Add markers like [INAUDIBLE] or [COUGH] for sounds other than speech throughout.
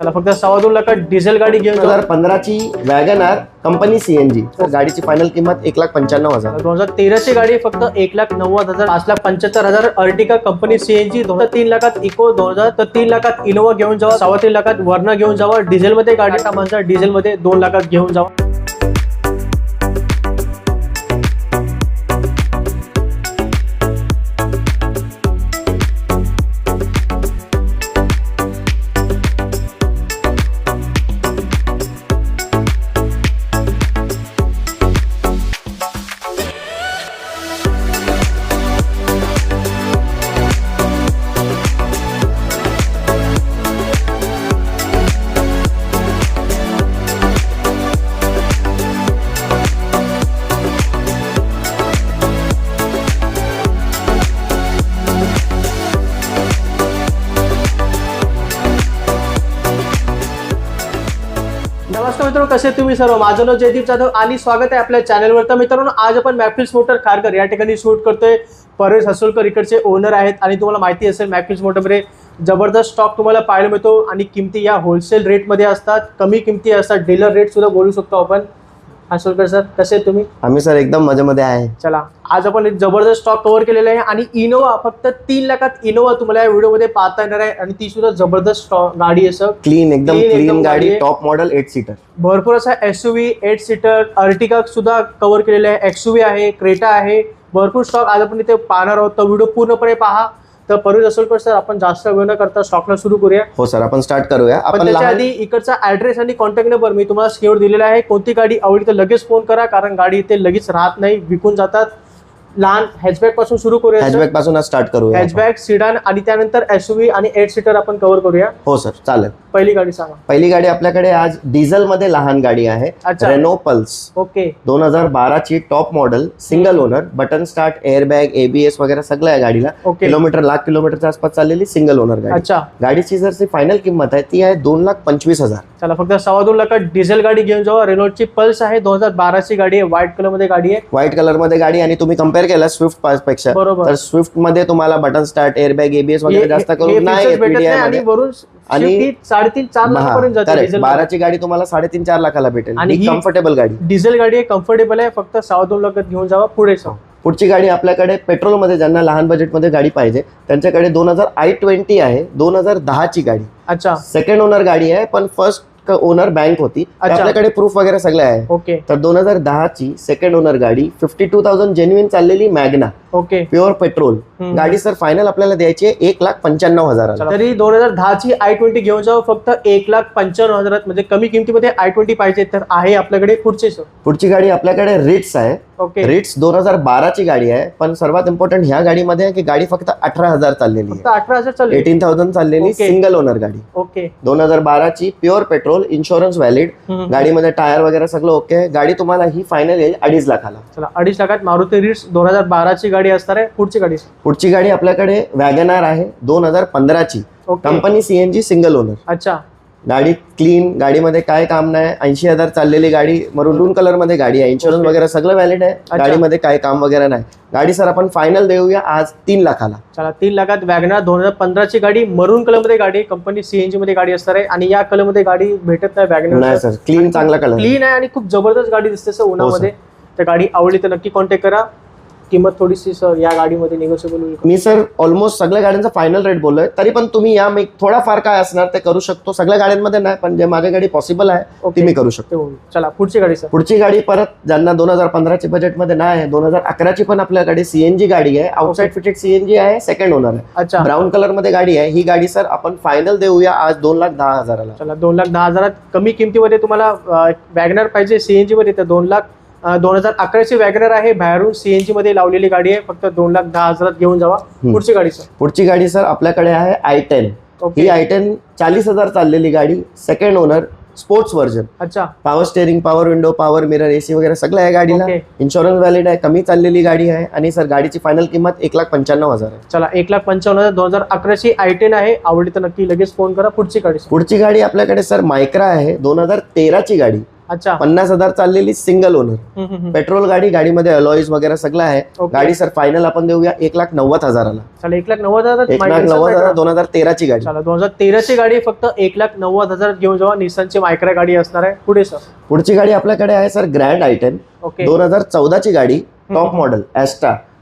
त्याला फक्त सव्वा दोन लाखात डिझेल गाडी घेऊन दोन हजार पंधराची वॅगन आर कंपनी सीएनजी गाडीची फायनल किंमत एक लाख पंच्याण्णव हजार. दोन हजार तेराची गाडी फक्त एक लाख नव्वद हजार पाच लाख पंच्याहत्तर हजार. अर्टिका कंपनी सीएनजी दोन हजार तीन लाखात इको दोन हजार तर तीन लाखात इनोवा घेऊन जावा सव्वा तीन लाखात वर्ना घेऊन जावा. डिझेल मध्ये गाडी टाटा माणसा डिझेल मध्ये दोन लाखात घेऊन जावा. नमस्कार मित्रांनो कसे तुम्ही सर्व? माझं नाव जयदीप जाधव आणि स्वागत आहे आपल्या चॅनलवर तर मित्रांनो आज आपण मॅफिल्स मोटर खारकर या ठिकाणी शूट करतोय. परेश हसोलकर इकडचे ओनर आहेत आणि तुम्हाला माहिती असेल मॅफिल्स मोटरमध्ये जबरदस्त स्टॉक तुम्हाला पाहायला मिळतो आणि किमती या होलसेल रेटमध्ये असतात. कमी किमती असतात. डीलर रेट सुद्धा बोलू शकतो आपण. हसोलकर सर कसे तुम्ही? आम्ही सर एकदम मजेमध्ये आहे. चला. आज आपण एक जबरदस्त स्टॉक कव्हर केलेला आहे आणि इनोवा फक्त तीन लाखात इनोवा तुम्हाला या व्हिडिओमध्ये पाहता येणार आहे आणि ती सुद्धा जबरदस्त स्टॉक गाडी आहे सर क्लीन एकदम क्लीन गाडी. टॉप मॉडेल एट सीटर भरपूर असा S U V eight seater Ertiga सुद्धा कव्हर केलेला आहे. एक्स यू व्ही आहे क्रेटा आहे. भरपूर स्टॉक आज आपण इथे पाहणार आहोत. तर व्हिडिओ पूर्णपणे पहा. तर परुज असेल तर सर आपण जास्त वेळ न करता स्टॉकला सुरू करूया. हो सर आपण स्टार्ट करूया. पण आपण त्याच्या आधी इकडचा ऍड्रेस आणि कॉन्टॅक्ट नंबर मी तुम्हाला स्क्रीनवर दिलेला आहे. कोणती गाडी आवडली तर लगेच फोन करा कारण गाडी इथे लगेच राहत नाही विकून जातात. लहान हॅचबॅकपासून सुरू करूया हॅचबॅकपासून आज स्टार्ट करूया. हॅचबॅक सिडान आणि त्यानंतर एस यू व्ही आणि एट सीटर आपण कव्हर करूया. हो सर चालेल. पहिली गाडी सांगा. पहिली गाडी आपल्याकडे आज डिझेल मध्ये लहान गाडी आहे. अच्छा. Renault Pulse okay. दोन हजार बाराची top model single owner button start airbag ABS वगैरे सगळं आहे गाडीला. ओके. किलोमीटर लाख किलोमीटरच्या आसपास चाललेली सिंगल ओनर गाडी. अच्छा. गाडीची जर फायनल किंमत आहे ती आहे दोन लाख पंचवीस हजार. चला फक्त सव्वा दोन लाखात डिझेल गाडी घेऊन जावा रेनॉल्डची पल्स आहे. दोन हजार बाराची गाडी आहे. व्हाईट कलरमध्ये गाडी आहे. व्हाईट कलरमध्ये गाडी आणि तुम्ही कंपेअर केला स्विफ्टपेक्षा बरोबर. तर स्विफ्टमध्ये तुम्हाला बटन स्टार्ट एअरबॅग एबीएस वगैरे जास्त करून नाही PDI आणि साडेतीन चार लाखापर्यंत जाते correct. डिझेल बाराची गाडी तुम्हाला साडेतीन चार लाखाला भेटेल. आणि ही- कम्फर्टेबल गाडी. डिझेल गाडी आहे कम्फर्टेबल आहे फक्त सव्वा दोन लाखात घेऊन जावा पुढे सर पुढची गाडी आपल्याकडे पेट्रोलमध्ये ज्यांना लहान बजेटमध्ये गाडी पाहिजे त्यांच्याकडे दोन हजार आय ट्वेंटी आहे दोन हजार दहाची गाडी. अच्छा. सेकंड ओनर गाडी आहे पण फर्स्ट ओनर बँक होती. आपल्याकडे प्रूफ वगैरे सगळे आहे. ओके. तर दोन हजार दहाची सेकंड ओनर गाडी फिफ्टी टू थाउजंड जेन्युइन चाललेली मॅग्ना ओके. Pure petrol. गाडी सर फायनल आपल्याला द्यायची आहे एक लाख पंच्याण्णव हजाराला तरी दोन हजार दहाची आय ट्वेंटी घेऊन जावं फक्त एक लाख पंच्याण्णव हजारात. म्हणजे कमी किमतीमध्ये आय ट्वेंटी पाहिजे तर आहे आपल्याकडे पुढचे सर पुढची गाडी आपल्याकडे रिट्स आहे. ओके रिट्स दोन हजार बाराची गाडी आहे पण सर्वात इम्पॉर्टंट ह्या गाडीमध्ये की गाडी फक्त अठरा हजार चाललेली आहे. अठरा हजार चालले एटीन थाउजंड चाललेली. सिंगल ओनर गाडी. ओके दोन हजार बाराची pure petrol insurance valid hmm. गाडीमध्ये टायर वगैरे सगळं ओके आहे गाडी तुम्हाला ही फायनल येईल अडीच लाखाला. चला अडीच लाखात मारुती रिट्स दोन हजार बाराची गाडी असणार आहे. पुढची गाडी? पुढची गाडी आपल्याकडे वॅगनार आहे दोन हजार पंधराची. Okay company CNG single owner अच्छा. गाडी क्लीन गाडीमध्ये काय काम नाही ऐंशी हजार चाललेली गाडी मरून कलरमध्ये गाडी आहे इन्शुरन्स. वगैरे सगळं व्हॅलिड आहे. गाडीमध्ये काय काम वगैरे नाही. गाडी सर आपण फायनल देऊया आज तीन लाखाला. चला तीन लाखात वॅगनार दोन हजार पंधराची गाडी मरून कलरमध्ये गाडी कंपनी सीएनजी मध्ये गाडी असणार आहे आणि या कलरमध्ये गाडी भेटत नाही नाही वॅगनार सर क्लीन चांगला कलर क्लीन आहे आणि खूप जबरदस्त गाडी दिसते सर उन्हामध्ये. हो, तर गाडी आवडली तर नक्की कॉन्टॅक्ट करा. किंमत थोडीशी सर या गाडीमध्ये निगोशिएबल होईल मी सर ऑलमोस्ट सगळ्या गाड्यांचा फायनल रेट बोललोय. तरी पण तुम्ही या मी थोडाफार काय असणार ते करू शकतो. सगळ्या गाड्यांमध्ये नाही पण जे माझ्या गाडी पॉसिबल आहे ती मी करू शकतो. ते होईल. चला पुढची गाडी सर. पुढची गाडी परत ज्यांना दोन हजार पंधराची बजेटमध्ये नाही आहे दोन हजार अकराची पण आपल्याकडे सीएनजी गाडी आहे. आउटसाइड फिटेड सीएनजी आहे सेकंड ओनर आहे. अच्छा. ब्राऊन कलरमध्ये गाडी आहे. ही गाडी सर आपण फायनल देऊया आज दोन लाख दहा हजाराला. चला दोन लाख दहा हजारात कमी किमतीमध्ये तुम्हाला वॅगनर पाहिजे सीएनजी मध्ये तर दोन लाख दोन हजार अकराची वॅगनर आहे. बाहेरून सीएनजी मध्ये लावलेली गाडी आहे. फक्त दोन लाख दहा हजारात घेऊन जावा. पुढची गाडी सर पुढची गाडी सर आपल्याकडे आहे आय टेन ही आय टेन चाळीस हजार चाललेली गाडी सेकंड ओनर स्पोर्ट्स व्हर्जन अच्छा. Power steering power window power mirror AC वगैरे सगळं आहे गाडीला. इन्शुरन्स व्हॅलिड आहे. कमी चाललेली गाडी आहे. आणि सर गाडीची फायनल किंमत एक लाख पंच्याण्णव हजार आहे. चला एक लाख पंचावन्न हजार. दोन हजार अकराची आय टेन आहे. आवडली तर नक्की लगेच फोन करा. पुढची गाडी पुढची गाडी आपल्याकडे सर मायक्रा आहे. दोन हजार तेराची गाडी. अच्छा. पन्नास हजार चाललेली सिंगल ओनर. पेट्रोल गाडी गाडीमध्ये अलॉईज वगैरे सगळं आहे. गाडी सर फायनल आपण देऊया एक लाख नव्वद हजाराला. चला एक लाख नव्वद हजार एक लाख नव्वद हजार दोन हजार तेराची गाडी. चला दोन हजार तेराची गाडी फक्त एक लाख नव्वद हजार घेऊन जावा. निसानची मायक्रा गाडी असणार आहे. पुढे सर पुढची गाडी आपल्याकडे आहे सर ग्रँड आयटेन ओके. दोन हजार चौदाची गाडी टॉप. Model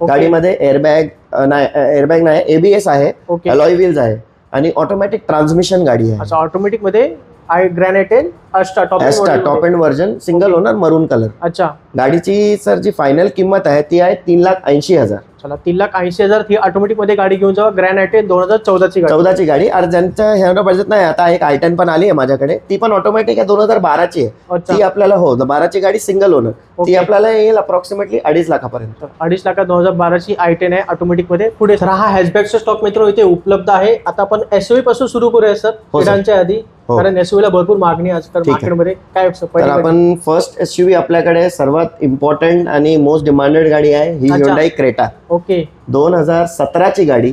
Okay. गाडीमध्ये एअरबॅग नाही एअरबॅग नाही एबीएस आहे. अलॉय व्हील्स आहे. आणि ऑटोमॅटिक ट्रान्समिशन गाडी आहे. ऑटोमॅटिकमध्ये i grand Asta top Asta top end version single. Owner maroon colour अच्छा. गाडीची सर जी फायनल किंमत आहे ती आहे तीन लाख ऐंशी हजार. चला तीन लाख ऐंशी हजार ही ऑटोमॅटिकमध्ये गाडी घेऊन जावा. ग्रॅन आयटेन दोन हजार चौदाची गाडी. चौदाची गाडी. आणि ज्यांचं ह्यानं बजेट नाही आता एक आयटन पण आली आहे माझ्याकडे. ती पण ऑटोमॅटिक आहे दोन हजार बाराची आहे. ती आपल्याला हो बाराची गाडी सिंगल ओनर ती Okay. आपल्याला येईल अप्रॉक्सिमेटली अडीच लाखापर्यंत. अडीच लाखात दोन हजार बाराची आय टेन आहे ऑटोमॅटिकमध्ये. पुढे सर हा हॅशबॅगचा स्टॉक मित्र इथे उपलब्ध आहे. आता आपण एसयूव्ही पासून सुरू करूया सर. हो, आधी. कारण एसयूव्ही ला भरपूर मागणी आहे. मार्केटमध्ये काय तर? आपण फर्स्ट एस आपल्याकडे सर्वात इम्पॉर्टंट आणि मोस्ट डिमांडेड गाडी आहे. ही. Hyundai Creta okay. दोन हजार सतराची गाडी.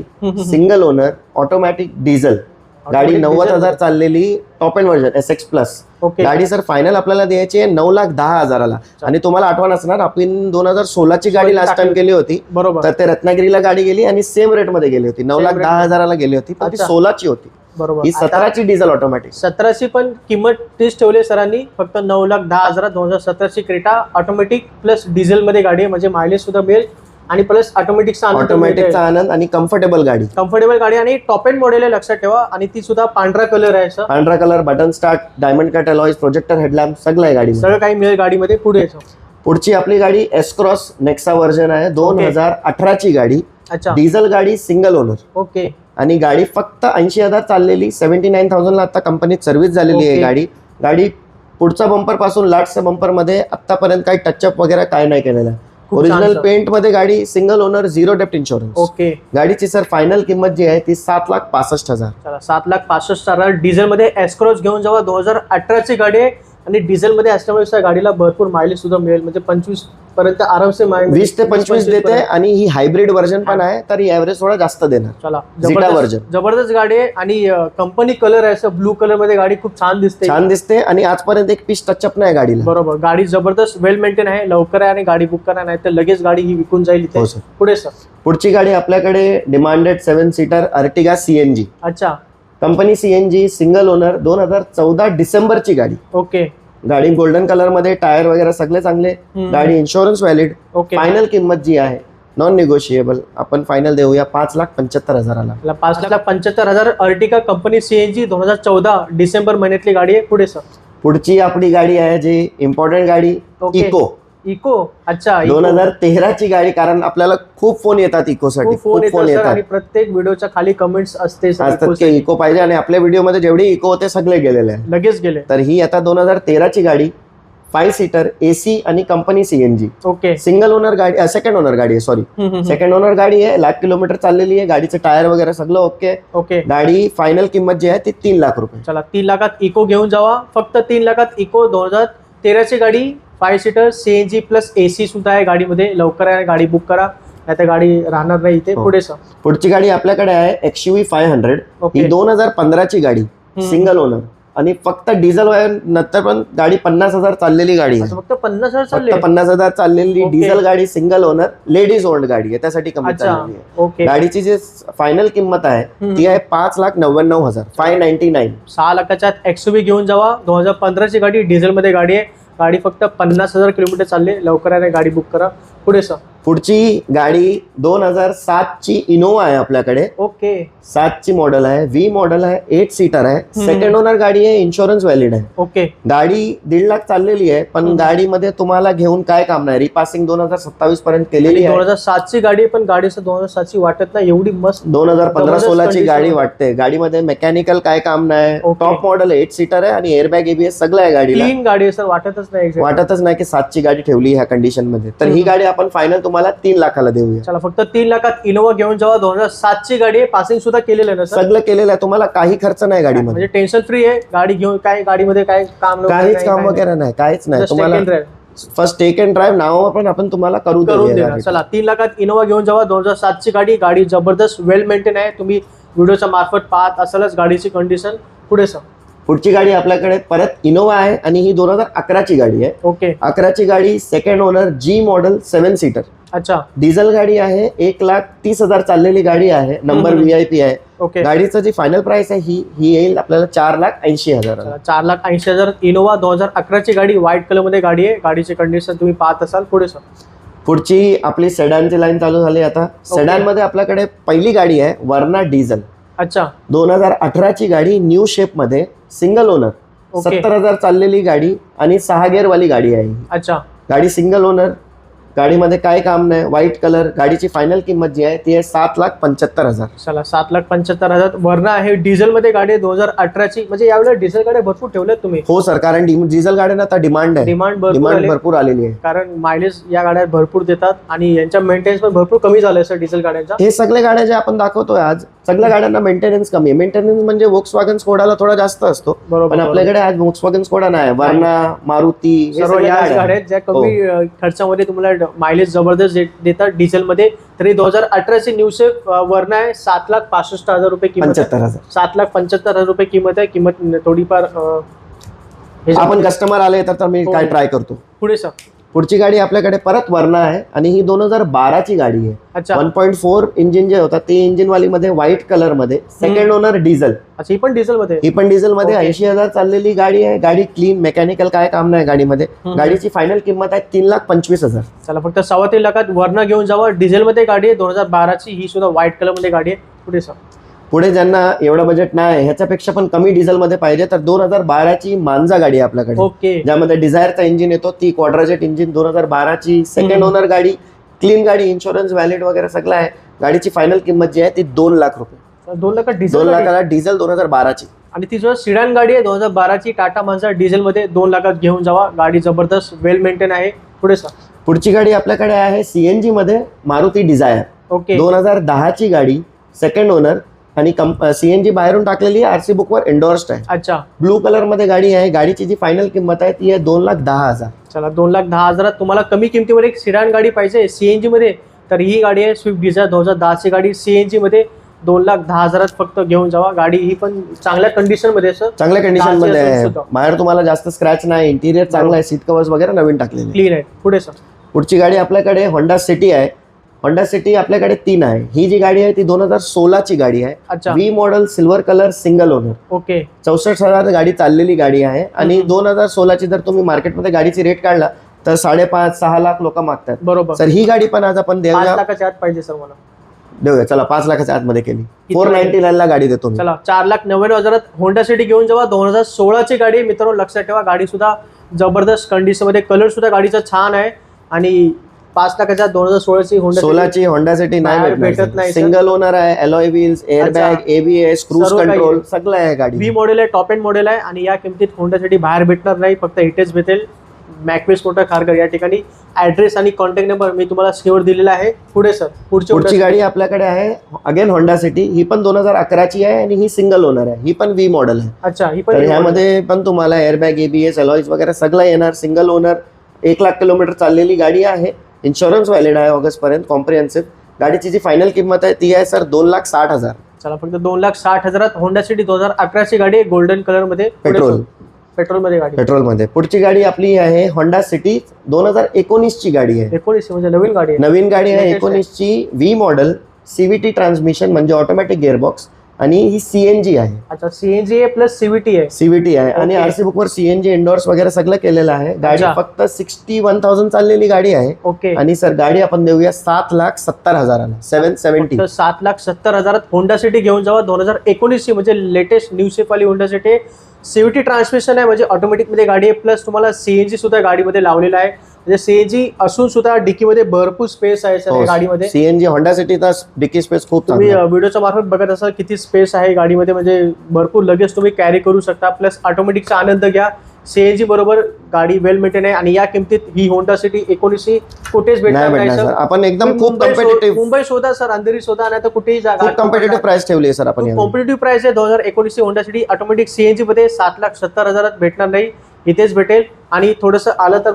सिंगल ओनर ऑटोमॅटिक डिझेल गाडी नव्वद. हजार चाललेली top end version S X plus गाडी सर फायनल आपल्याला द्यायची आहे नऊ लाख दहा हजाराला. आणि तुम्हाला आठवण असणार आपण दोन हजार सोळाची गाडी लास्ट टाइम केली होती. बरोबर. तर ते रत्नागिरीला गाडी गेली आणि सेम रेटमध्ये गेली होती. नऊ लाख दहा. हजाराला गेली होती. पण ती अच्छा. सोळाची होती. बरोबर. ही सतराची डिझेल ऑटोमॅटिक सतराची पण किंमत तीच ठेवली सरांनी. फक्त नऊ लाख दहा हजार दोन हजार सतराची क्रेटा ऑटोमॅटिक प्लस डिझेल मध्ये गाडी आहे. म्हणजे मायलेज सुद्धा मिळेल. आणि प्लस ऑटोमॅटिकचा ऑटोमॅटिकचा आनंद आणि कम्फर्टेबल गाडी. कम्फर्टेबल गाडी आणि टॉप एंड मॉडेल आहे लक्षात ठेवा. आणि ती सुद्धा पांढरा कलर आहे सर पांढरा colour button start diamond cut alloys projector headlamp सगळं आहे गाडी सगळं काही मिळेल गाडीमध्ये. पुढे. पुढची आपली गाडी एस क्रॉस नेक्सा व्हर्जन आहे दोन Okay. हजार अठराची गाडी. अच्छा. डिझेल गाडी सिंगल ओनर ओके आणि गाडी फक्त ऐंशी हजार चाललेली. सेव्हन्टी नाईन थाउजंडला आता कंपनीत सर्व्हिस झालेली आहे Okay. गाडी. गाडी पुढचा बंपरपासून लास्टच्या बंपरमध्ये आतापर्यंत काही टचअप वगैरे काय नाही केलेलं. आहे छान ओरिजिनल sir. पेंटमध्ये गाडी single owner zero dep insurance okay गाडीची सर फायनल किंमत जी आहे ती सात लाख पासष्ट हजार. चला सात लाख पासष्ट हजार. डिझेल मध्ये एस्क्रॉस घेऊन जावा. दोन हजार अठराची गाडी आहे. आणि डिझेल मध्ये असल्यामुळे गाडीला भरपूर मायलेज सुद्धा मिळेल. म्हणजे पंचवीसपर्यंत आरामसे मायलेज वीस ते पंचवीस देते आणि ही हायब्रिड व्हर्जन पण आहे तर ॲव्हरेज थोडा जास्त देणार. चला Zeta जबरदस्त version. जबरदस्त गाडी आहे आणि कंपनी कलर आहे ब्लू कलरमध्ये गाडी खूप छान दिसते. छान दिसते आणि आजपर्यंत एक पीस टचअप नाही गाडीला. बरोबर. गाडी जबरदस्त वेल मेंटेन आहे. लवकर आहे आणि गाडी बुक करा नाही तर लगेच गाडी ही विकून जाईल इथे. हो सर. पुढे सर. पुढची गाडी आपल्याकडे demanded seven seater Ertiga CNG अच्छा. कंपनी सीएनजी सिंगल ओनर दोन हजार चौदा डिसेंबरची गाडी. ओके. गाडी गोल्डन कलरमध्ये टायर वगैरे सगळे चांगले. गाडी इन्शुरन्स व्हॅलिड ओके. फायनल किंमत जी आहे नॉन निगोशिएबल आपण फायनल देऊया पाच लाख पंच्याहत्तर हजाराला. पाच लाख पंच्याहत्तर हजार अर्टिका कंपनी सीएनजी दोन हजार चौदा डिसेंबर महिन्यातली गाडी आहे. पुढे सर? पुढची आपली गाडी आहे जी इम्पॉर्टंट गाडी ओके. इको. इको? अच्छा. दोन हजार तेराची गाडी कारण आपल्याला खूप फोन येतात इकोसाठी खूप फोन खूप येतात फोन सर येतात. आणि प्रत्येक व्हिडिओच्या खाली कमेंट्स असते असतात इको पाहिजे आणि आपल्या व्हिडिओमध्ये जेवढे इको होते सगळे गेलेले आहे लगेच गेले. तर ही आता दोन हजार तेराची गाडी फाय सीटर एसी आणि company CNG okay. Single owner गाडी सेकंड ओनर गाडी आहे सॉरी. सेकंड ओनर गाडी आहे लाख किलोमीटर चाललेली आहे गाडीचं टायर वगैरे सगळं ओके ओके. गाडी फायनल किंमत जी आहे ती तीन लाख रुपये. चला तीन लाखात इको घेऊन जावा. फक्त तीन लाखात इको दोन हजार तेराची गाडी five seater CNG plus AC सुद्धा आहे गाडीमध्ये. लवकर आहे गाडी बुक करा. नाही तर गाडी राहणार नाही इथे हो. पुढे सर. पुढची गाडी आपल्याकडे आहे एक्सयूव्ही फाय हंड्रेड ही दोन हजार पंधराची गाडी. सिंगल ओनर आणि फक्त डिझेल नंतर पण गाडी पन्नास हजार चाललेली गाडी आहे. फक्त पन्नास हजार चालले पन्नास हजार चाललेली. डिझेल गाडी सिंगल ओनर लेडीज ओल्ड गाडी आहे. त्यासाठी कमी अच्छा चाललेली आहे. ओके गाडीची जी फायनल किंमत आहे. ती आहे पाच लाख नव्याण्णव हजार फाय नाईन्टी नाईन सहा लाखाच्या एक्सयूव्ही घेऊन जावा. दोन हजार पंधराची गाडी डिझेलमध्ये गाडी आहे. गाडी फक्त पन्नास हजार किलोमीटर चालले. लवकर आहे गाडी बुक करा. पुढे सर. पुढची गाडी दोन हजार सातची इनोवा आहे आपल्याकडे ओके सातची मॉडेल आहे व्ही मॉडेल आहे एट सीटर आहे. सेकंड ओनर गाडी आहे इन्शुरन्स व्हॅलिड आहे ओके गाडी दीड लाख चाललेली आहे पण. गाडीमध्ये तुम्हाला घेऊन काय काम नाही रिपासिंग दोन हजार सत्तावीस पर्यंत केलेली दोन आहे हजार सातची गाडी पण गाडीचं दोन हजार सातची वाटत नाही एवढी मस्त दोन हजार पंधरा सोळाची गाडी. वाटते गाडीमध्ये मेकॅनिकल काय काम नाही. टॉप मॉडेल एट सीटर आहे आणि एअरबॅग एबीएस सगळं आहे गाडीला क्लीन गाडी सर वाटतच नाही. वाटतच नाही की सातची गाडी ठेवली ह्या कंडिशनमध्ये तर ही. गाडी आपण फायनल तुम्हाला तीन लाखाला देऊया. चला फक्त तीन लाखात इनोवा घेऊन जावा. दोन हजार सातची गाडी आहे. पासिंग सुद्धा केलेलं आहे ना सर? सगळं केलेलं आहे. तुम्हाला काही खर्च नाही गाडीमध्ये. म्हणजे टेन्शन फ्री आहे. गाडी घेऊन काय गाडीमध्ये काय काम वगैरे काहीच नाही, काम काय वगैरे नाही काहीच नाही. Just तुम्हाला take and drive. First take and drive नावावर पण आपण तुम्हाला करू करून देऊया देणार. गाडी. चला तीन लाखात इनोवा घेऊन जावा. दोन हजार सातची गाडी गाडी जबरदस्त वेल मेंटेन आहे. तुम्ही व्हिडिओच्या मार्फत पाहत असालच गाडीची कंडिशन पुढे सर. पुढची गाडी आपल्याकडे परत इनोवा आहे आणि ही दोन हजार अकराची गाडी आहे. ओके अकराची गाडी सेकंड ओनर जी मॉडेल सेवन सीटर अच्छा. डिझेल गाडी आहे एक लाख तीस हजार चाललेली गाडी आहे नंबर हम्म. व्ही आय पी आहे. ओके. गाडीचं जी फायनल प्राइस आहे ही ही येईल आपल्याला चार लाख ऐंशी हजार. चार लाख ऐंशी हजार इनोवा दोन हजार अकराची गाडी व्हाईट कलरमध्ये गाडी आहे. गाडीची कंडिशन तुम्ही पाहत असाल पुढे सर. पुढची आपली सेडानची लाईन चालू झाली आता. सेडानमध्ये आपल्याकडे पहिली गाडी आहे वर्ना डिझेल अच्छा. दोन हजार अठराची गाडी न्यू शेपमध्ये सिंगल ओनर सत्तर हजार चाललेली गाडी आणि सहा गेअर वाली गाडी आहे. अच्छा. गाडी सिंगल ओनर गाडीमध्ये काय काम नाही व्हाईट कलर गाडीची फायनल किंमत जी आहे ती आहे सात लाख पंच्याहत्तर हजार. चला सात लाख पंच्याहत्तर हजार. वरना आहे डिझेल मध्ये गाडी दोन हजार अठराची. म्हणजे यावेळेला डिझेल गाड्या भरपूर ठेवल्यात तुम्ही. हो सर कारण डि- डिझेल गाड्यांना आता डिमांड आहे. डिमांड भरपूर डिमांड आली भरपूर आलेली आहे. कारण मायलेज या गाड्या भरपूर देतात आणि यांच्या मेंटेनन्स पण भरपूर कमी झालंय सर डिझेल गाड्यांचा. हे सगळे गाड्या जे आपण दाखवतोय आज सगळ्या गाड्यांना मेंटेनन्स कमी आहे. मेंटेनन्स म्हणजे वोक्स वॅगन स्कोडाला थोडा जास्त असतो. बरोबर पण आपल्याकडे आज वोक्स वॅगन स्कोडा नाही वर्ना मारुती हे सर्व सगळ्या याच गाड्या गाड्या आहेत. आहेत ज्या कमी हो. अ, खर्चामध्ये तुम्हाला मायलेज जबरदस्त दे- देतात. डिझेल मध्ये तरी दोन हजार अठराची न्यूसेफ वरना आहे. सात लाख पासष्ट हजार रुपये किंमत आहे. पंच्याहत्तर हजार. सात लाख पंच्याहत्तर हजार रुपये किंमत आहे. किंमत थोडीफार अ, हे आपण कस्टमर आले तर तर मी हो. काय ट्राय करतो? पुढे सर. पुढची गाडी आपल्याकडे परत वर्ना आहे आणि ही दोन हजार बाराची गाडी आहे. वन पॉईंट फोर इंजिन जे होता ते इंजिन वाली मध्ये व्हाईट कलरमध्ये सेकंड ओनर डिझेल अच्छा ही पण डिझेल मध्ये ही पण डिझेल मध्ये. ऐंशी हजार चाललेली गाडी आहे. गाडी क्लीन मेकॅनिकल काय काम नाही गाडीमध्ये. गाडीची फायनल किंमत आहे तीन लाख पंचवीस हजार. चला फक्त सव्वा तीन लाखात वरना घेऊन जावा. डिझेल मध्ये गाडी आहे. दोन हजार बाराची ही सुद्धा व्हाईट कलरमध्ये गाडी आहे. पुढे सर? पुढे ज्यांना एवढं बजेट नाही ह्याच्यापेक्षा पण कमी डिझेल मध्ये पाहिजे तर दोन हजार बाराची मांजा गाडी आहे आपल्याकडे. ओके. ज्यामध्ये डिझायरचा इंजिन येतो ती क्वाड्राजेट इंजिन दोन हजार बाराची सेकंड. ओनर गाडी क्लीन गाडी इन्शुरन्स व्हॅलिड वगैरे सगळं आहे. गाडीची फायनल किंमत जी आहे ती दोन लाख रुपये. दोन दोन डिझेल. लाखाला डिझेल दोन हजार बाराची. आणि ती सुद्धा सिडान गाडी आहे दोन हजार बाराची टाटा माणसा डिझेल मध्ये दोन लाखात घेऊन जावा. गाडी जबरदस्त वेल मेंटेन आहे. पुढे सर. पुढची गाडी आपल्याकडे आहे सीएनजी मध्ये मारुती डिझायर ओके. दोन हजार दहाची गाडी सेकंड ओनर आणि सीएनजी बाहेरून टाकलेली आहे आरसी बुकवर एन्डोर्स्ड आहे. अच्छा. ब्लू कलरमध्ये गाडी आहे गाडीची जी फायनल किंमत आहे ती आहे दोन लाख दहा हजार. चला दोन लाख दहा हजारात तुम्हाला कमी किमतीवर एक सिडान गाडी पाहिजे. सीएनजी मध्ये तर ही गाडी आहे स्विफ्ट डिझायर दोन हजार दहाची गाडी. सीएनजी मध्ये दोन लाख दहा हजारात फक्त घेऊन जावा. गाडी ही पण चांगल्या कंडिशनमध्ये चांगल्या कंडिशनमध्ये आहे. बाहेर तुम्हाला जास्त स्क्रॅच नाही. इंटिरियर चांगलं आहे सीट कव्हर्स वगैरे नवीन टाकलेले. क्लीन आहे. पुढे सर पुढची गाडी आपल्याकडे होंडा सिटी आहे. होंडा सिटी आपल्याकडे तीन आहे. ही जी गाडी आहे ती दोन हजार सोळाची गाडी आहे. अच्छा. V model silver colour single owner okay. चौसष्ट हजार गाडी चाललेली गाडी आहे. आणि. दोन हजार सोळाची जर तुम्ही मार्केटमध्ये गाडीची रेट काढला तर साडेपाच सहा लाख लोक मागतात. बरोबर. सर ही गाडी पण आज आपण देऊया. लाखाच्या आत पाहिजे सर मला. देऊया. चला पाच लाखाच्या आतमध्ये केली. फोर? नाईन्टी ला गाडी देतो चला चार लाख नव्याण्णव हजारात होंडा सिटी घेऊन जावा. दोन हजार सोळाची गाडी. मित्रांनो लक्षात ठेवा. गाडी सुद्धा जबरदस्त कंडिशनमध्ये कलर सुद्धा गाडीचा छान आहे. आणि पाच लाखाच्या दोन हजार सोळाची होंडा सोलाची होंडा सिटी नाही भेटत नाही. सिंगल ओनर आहे alloy wheels airbag. ABS cruise control. सगळं आहे व्ही गाडी मॉडेल आहे टॉप एंड मॉडेल आहे आणि या किमतीत होंडा सिटी बाहेर भेटणार नाही फक्त इथेच भेटेल. मॅकवेस मोटर खारकर या ठिकाणी. ऍड्रेस आणि कॉन्टॅक्ट नंबर मी तुम्हाला स्क्रीनवर दिलेला आहे. पुढे सर. पुढची पुढची गाडी आपल्याकडे आहे. अगेन होंडा सिटी ही पण दोन हजार अकराची आहे आणि ही सिंगल ओनर आहे. ही पण व्ही मॉडेल आहे. अच्छा ही पण. ह्यामध्ये पण तुम्हाला एअरबॅग एबीएस अलॉईज वगैरे सगळं येणार. सिंगल ओनर एक लाख किलोमीटर चाललेली गाडी आहे. इन्शुरन्स व्हॅलिड आहे ऑगस्ट पर्यंत कॉम्प्रिहेन्सिव्ह गाडीची जी फायनल किंमत आहे ती आहे सर दोन लाख साठ हजार. चला फक्त दोन लाख साठ हजारात होंडा सिटी दोन हजार अकराची गाडी आहे गोल्डन कलरमध्ये पेट्रोल पेट्रोलमध्ये गाडी. पेट्रोलमध्ये पुढची गाडी आपली आहे होंडा सिटी दोन हजार एकोणीस ची गाडी आहे. एकोणीसशे म्हणजे नवीन गाडी आहे. नवीन गाडी आहे. एकोणीस ची व्ही मॉडेल सीव्हीटी ट्रान्समिशन म्हणजे ऑटोमॅटिक गिअरबॉक्स आणि ही सीएनजी आहे. अच्छा सीएनजी आहे प्लस सीव्हीटी आहे सीव्हीटी आहे. आणि. आरसी बुकवर सीएनजी इंडोर्स वगैरे सगळं केलेलं आहे. गाडी अच्छा. फक्त सिक्स्टी वन थाउजंड चाललेली गाडी आहे. ओके आणि सर गाडी आपण देऊया सात लाख सत्तर हजाराला. सेव्हन सेव्हन्टी सात लाख सत्तर हजारात होंडा सिटी घेऊन जावा. दोन हजार एकोणीसची म्हणजे लेटेस्ट न्यू वाली होंडा सिटी सीव्हीटी ट्रान्समिशन आहे. म्हणजे ऑटोमॅटिकमध्ये गाडी आहे. प्लस तुम्हाला सीएनजी सुद्धा गाडीमध्ये लावलेला आहे. म्हणजे सीएनजी असून सुद्धा डिकी मध्ये भरपूर स्पेस आहे सर या गाडीमध्ये. सीएनजी होंडा सिटीचा डिकी स्पेस खूप तुम्ही चांगला व्हिडिओच्या मार्फत बघत असाल किती स्पेस आहे गाडीमध्ये म्हणजे भरपूर लगेच तुम्ही कॅरी करू शकता. प्लस ऑटोमॅटिकचा आनंद घ्या. सीएनजी बरोबर गाडी वेल मेंटेन आहे आणि या किमतीत ही होंडा सिटी एकोणीसशे कुठेच नाही भेटणार नाही भेटणार सर. सर. आपण एकदम खूप मुंबई शो- कॉम्पिटेटिव्ह मुंबई शोधा सर. अंधेरी शोधा नाही तर कुठेही जागा खूप कॉम्पिटेटिव्ह प्राइस ठेवली आहे सर आपण यावेळी. कॉम्पिटेटिव्ह प्राइस आहे. दोन हजार एकोणीसशे होंडा सिटी ऑटोमॅटिक सीएनजी मध्ये सात लाख सत्तर हजारात भेटणार नाही. इथेच भेटेल. आणि थोडंसं आलं तर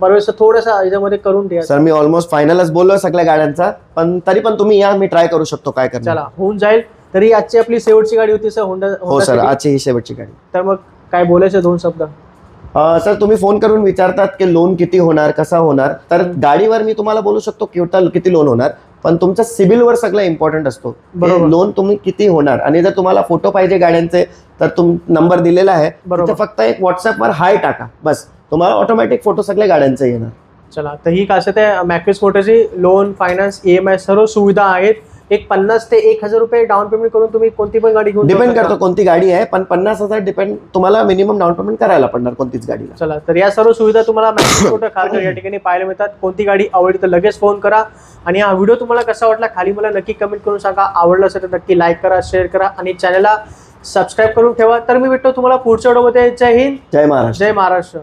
बरोबर थोडंसं याच्यामध्ये करून द्या सर मी ऑलमोस्ट फायनलच बोललो सगळ्या गाड्यांचा पण तरी पण तुम्ही या मी ट्राय करू शकतो काय करणार. चला होऊन जाईल. तरी आजची आपली शेवटची गाडी होती सर होंडा हो सर. आजची ही शेवटची गाडी. तर मग काय बोलायचं दोन शब्द? सर तुम्ही फोन करून विचारतात की लोन किती होणार कसा होणार. तर गाडीवर मी तुम्हाला बोलू शकतो किती लोन होणार पण तुमच्या सिबिलवर सगळं इम्पॉर्टंट असतो. लोन तुम्ही किती होणार? आणि जर तुम्हाला फोटो पाहिजे गाड्यांचे तर तुम नंबर दिलेला आहे. फक्त एक व्हॉट्सअपवर हाय टाका बस. तुम्हाला ऑटोमॅटिक फोटो सगळे गाड्यांचे येणार. चला तर ही कसं ते मॅक्विस मोटरची loan finance E M I सर्व सुविधा आहेत. एक पन्नास ते एक हजार रुपये डाऊन पेमेंट करून तुम्ही कोणती पण गाडी घेऊन डिपेंड. करतो कोणती गाडी आहे पण पन्नास हजार डिपेंड तुम्हाला मिनिमम डाऊन पेमेंट करायला पडणार कोणतीच गाडीला चला तर या सर्व सुविधा तुम्हाला मॅक्सिस मोटर खारकर या [COUGHS] ठिकाणी पाहायला मिळतात. कोणती गाडी आवडली तर लगेच फोन करा. आणि हा व्हिडिओ तुम्हाला कसा वाटला खाली मला नक्की कमेंट करून सांगा. आवडला असेल तर नक्की लाईक करा शेअर करा आणि चॅनलला सबस्क्राईब करून ठेवा. तर मी भेटतो तुम्हाला पुढच्या व्हिडिओमध्ये जय हिंद. जय महाराष्ट्र. जय महाराष्ट्र.